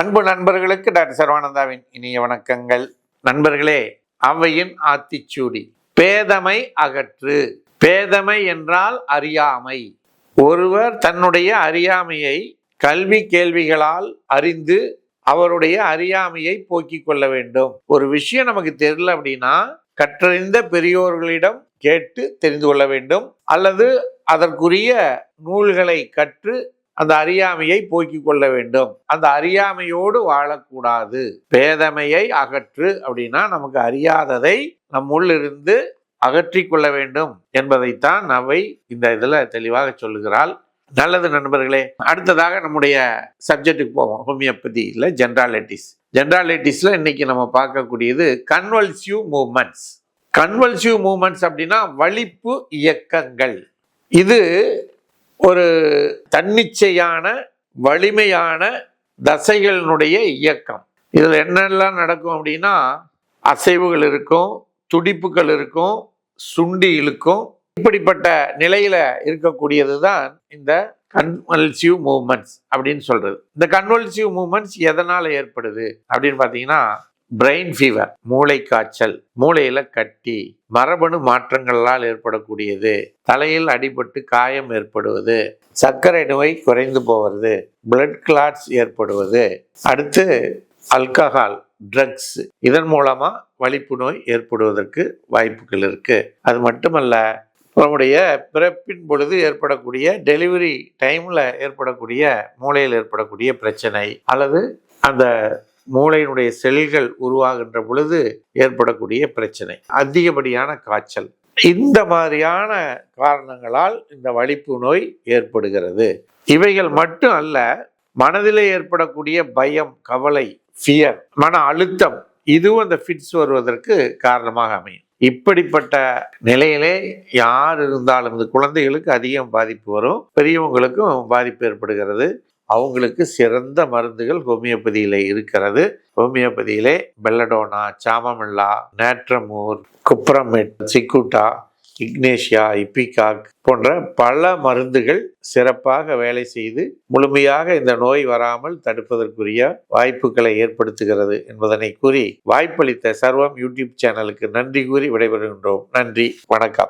அன்பு நண்பர்களுக்கு டாக்டர் சர்வானந்தாவின் இனிய வணக்கங்கள். நண்பர்களே அவையின் ஆத்திச்சூடி. பேதமை அகற்று. பேதமை என்றால் அறியாமை. ஒருவர் தன்னுடைய அறியாமையை கல்வி கேள்விகளால் அறிந்து அவருடைய அறியாமையை போக்கிக் கொள்ள வேண்டும். ஒரு விஷயம் நமக்கு தெரியல அப்படின்னா கற்றறிந்த பெரியோர்களிடம் கேட்டு தெரிந்து கொள்ள வேண்டும். அல்லது அதற்குரிய நூல்களை கற்று அந்த அறியாமையை போக்கிக் கொள்ள வேண்டும். அந்த அறியாமையோடு வாழக்கூடாது. பேதமையை அகற்று அப்படின்னா நமக்கு அறியாததை நம்முள்ளிருந்து அகற்றி கொள்ள வேண்டும் என்பதைத்தான் அவை இந்த இதில் தெளிவாக சொல்லுகிறாள். நல்லது நண்பர்களே அடுத்ததாக நம்முடைய சப்ஜெக்ட்டுக்கு போவோம். ஹோமியோபதியில் ஜென்ராலிட்டிஸ் ஜென்ராலிட்டிஸில் இன்னைக்கு நம்ம பார்க்கக்கூடியது கன்வல்சிவ் மூமெண்ட்ஸ் கன்வல்சிவ் மூமெண்ட்ஸ் அப்படின்னா வலிப்பு இயக்கங்கள். இது ஒரு தன்னிச்சையான வலிமையான தசைகளினுடைய இயக்கம். இதில் என்னெல்லாம் நடக்கும் அப்படின்னா அசைவுகள் இருக்கும் துடிப்புகள் இருக்கும் சுண்டி இழுக்கும். இப்படிப்பட்ட நிலையில இருக்கக்கூடியது தான் இந்த கன்வல்சிவ் மூமெண்ட்ஸ் அப்படின்னு சொல்றது. இந்த கன்வல்சிவ் மூமெண்ட்ஸ் எதனால ஏற்படுது அப்படின்னு பார்த்தீங்கன்னா பிரெயின் ஃபீவர் மூளை காய்ச்சல் மூளையில கட்டி மரபணு மாற்றங்களால் ஏற்படக்கூடியது தலையில் அடிபட்டு காயம் ஏற்படுவது சர்க்கரை நோய் குறைந்து போவது பிளட் கிளாட்ஸ் ஏற்படுவது அடுத்து அல்கஹால் ட்ரக்ஸ் இதன் மூலமா வலிப்பு நோய் ஏற்படுவதற்கு வாய்ப்புகள் இருக்கு. அது மட்டுமல்ல நம்முடைய பிறப்பின் பொழுது ஏற்படக்கூடிய டெலிவரி டைம்ல ஏற்படக்கூடிய மூளையில் ஏற்படக்கூடிய பிரச்சனை அல்லது அந்த மூளையினுடைய செல்கள் உருவாகின்ற பொழுது ஏற்படக்கூடிய பிரச்சனை அதிகப்படியான காய்ச்சல். இந்த மாதிரியான காரணங்களால் இந்த வலிப்பு நோய் ஏற்படுகிறது. இவைகள் மட்டும் அல்ல மனதிலே ஏற்படக்கூடிய பயம் கவலை ஃபியர் மன அழுத்தம் இதுவும் அந்த ஃபிட்ஸ் வருவதற்கு காரணமாக அமையும். இப்படிப்பட்ட நிலையிலே யார் இருந்தாலும் இந்த குழந்தைகளுக்கு அதிகம் பாதிப்பு வரும் பெரியவங்களுக்கும் பாதிப்பு ஏற்படுகிறது. அவங்களுக்கு சிறந்த மருந்துகள் ஹோமியோபதியில் இருக்கிறது. ஹோமியோபதியிலே பெல்லடோனா சாமமில்லா நேட்ரமூர் குப்ரமிட் சிக்குட்டா இக்னேஷியா இப்பிகாக் போன்ற பல மருந்துகள் சிறப்பாக வேலை செய்து முழுமையாக இந்த நோய் வராமல் தடுப்பதற்குரிய வாய்ப்புகளை ஏற்படுத்துகிறது என்பதனை கூறி வாய்ப்பளித்த சர்வம் யூடியூப் சேனலுக்கு நன்றி கூறி விடைபெறுகின்றோம். நன்றி. வணக்கம்.